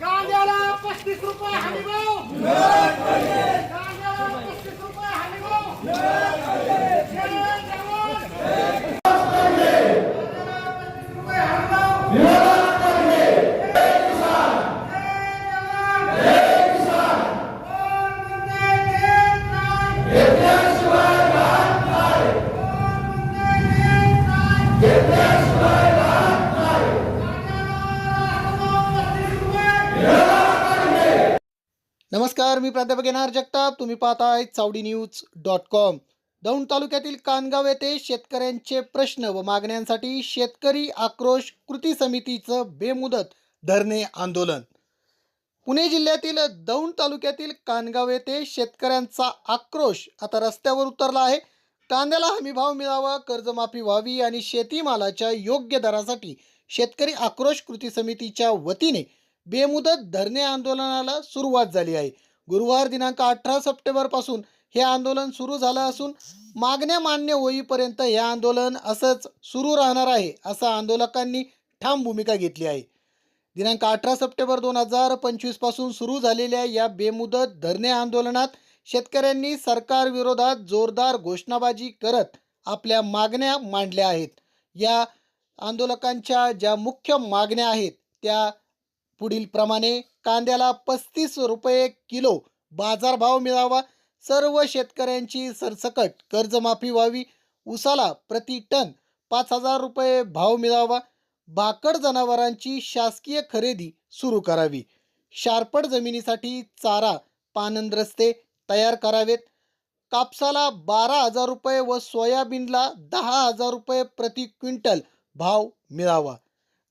कांद्याला पस्तीस रुपये हमी भाऊ नमस्कार मी प्राध्यापक येणार जगताप. तुम्ही पाहताय Chawadi news dot com. Daund तालुक्यातील कानगाव येथे शेतकऱ्यांचे प्रश्न व मागण्यांसाठी शेतकरी आक्रोश कृती समितीचं बेमुदत धरणे आंदोलन. पुणे जिल्ह्यातील दौंड तालुक्यातील कानगाव येथे शेतकऱ्यांचा आक्रोश आता रस्त्यावर उतरला आहे. कांद्याला हमीभाव मिळावा कर्जमाफी व्हावी आणि शेतीमालाच्या योग्य दरासाठी शेतकरी आक्रोश कृती समितीच्या वतीने बेमुदत धरणे आंदोलनाला सुरुवात झाली आहे. गुरुवार दिनांक अठरा सप्टेंबरपासून हे आंदोलन सुरू झालं असून मागण्या मान्य होईपर्यंत हे आंदोलन असंच सुरू राहणार आहे असं आंदोलकांनी ठाम भूमिका घेतली आहे. दिनांक अठरा सप्टेंबर दोन हजार पंचवीसपासून सुरू झालेल्या या बेमुदत धरणे आंदोलनात शेतकऱ्यांनी सरकारविरोधात जोरदार घोषणाबाजी करत आपल्या मागण्या मांडल्या आहेत. या आंदोलकांच्या ज्या मुख्य मागण्या आहेत त्या पुढील प्रमाणे कांद्याला पस्तीस रुपये किलो बाजारभाव मिळावा. सर्व शेतकऱ्यांची सरसकट कर्जमाफी व्हावी. उसाला प्रति टन पाच हजार रुपये भाव मिळावा. भाकड जनावरांची शासकीय खरेदी सुरू करावी. शारपड जमिनीसाठी चारा पानंद रस्ते तयार करावेत. कापसाला बारा हजार रुपये व सोयाबीनला दहा हजार रुपये प्रति क्विंटल भाव मिळावा.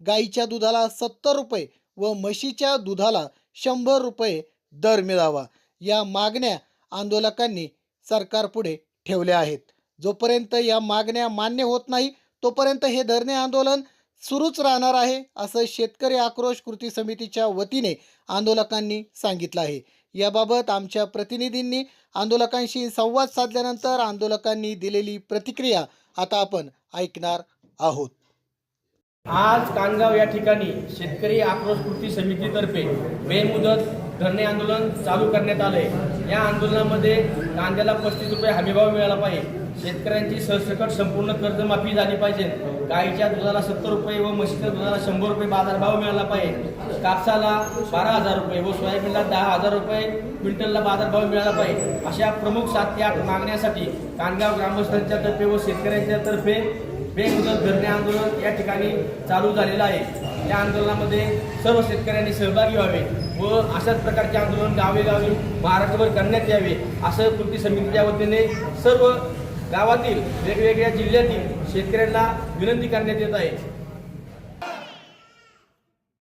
गाईच्या दुधाला सत्तर रुपये व म्हशीच्या दुधाला शंभर रुपये दर मिळावा. या मागण्या आंदोलकांनी सरकारपुढे ठेवल्या आहेत. जोपर्यंत या मागण्या मान्य होत नाही तोपर्यंत हे धरणे आंदोलन सुरूच राहणार आहे असं शेतकरी आक्रोश कृती समितीच्या वतीने आंदोलकांनी सांगितलं आहे. याबाबत आमच्या प्रतिनिधींनी आंदोलकांशी संवाद साधल्यानंतर आंदोलकांनी दिलेली प्रतिक्रिया आता आपण ऐकणार आहोत. आज कानगाव या ठिकाणी शेतकरी आक्रोश कृती समितीतर्फे बेमुदत धरणे आंदोलन चालू करण्यात आले या आंदोलनामध्ये कांद्याला पस्तीस रुपये हमीभाव मिळाला पाहिजे. शेतकऱ्यांची सरसकट संपूर्ण कर्जमाफी झाली पाहिजे. गाईच्या दुधाला सत्तर रुपये व म्हशीच्या दुधाला शंभर रुपये बाजारभाव मिळाला पाहिजे. कापसाला बारा हजार रुपये व सोयाबीनला दहा हजार रुपये क्विंटलला बाजारभाव मिळाला पाहिजे. अशा प्रमुख सात ते आठ मागण्यासाठी कानगाव ग्रामस्थांच्या तर्फे व शेतकऱ्यांच्या तर्फे बेमुदत धरणे आंदोलन या ठिकाणी चालू झालेलं आहे. या आंदोलनामध्ये सर्व शेतकऱ्यांनी सहभागी व्हावे व अशाच प्रकारचे आंदोलन गावेगावी महाराष्ट्रभर करण्यात यावे असं कृती समितीच्या वतीने सर्व गावातील वेगवेगळ्या जिल्ह्यातील शेतकऱ्यांना विनंती करण्यात येत आहे.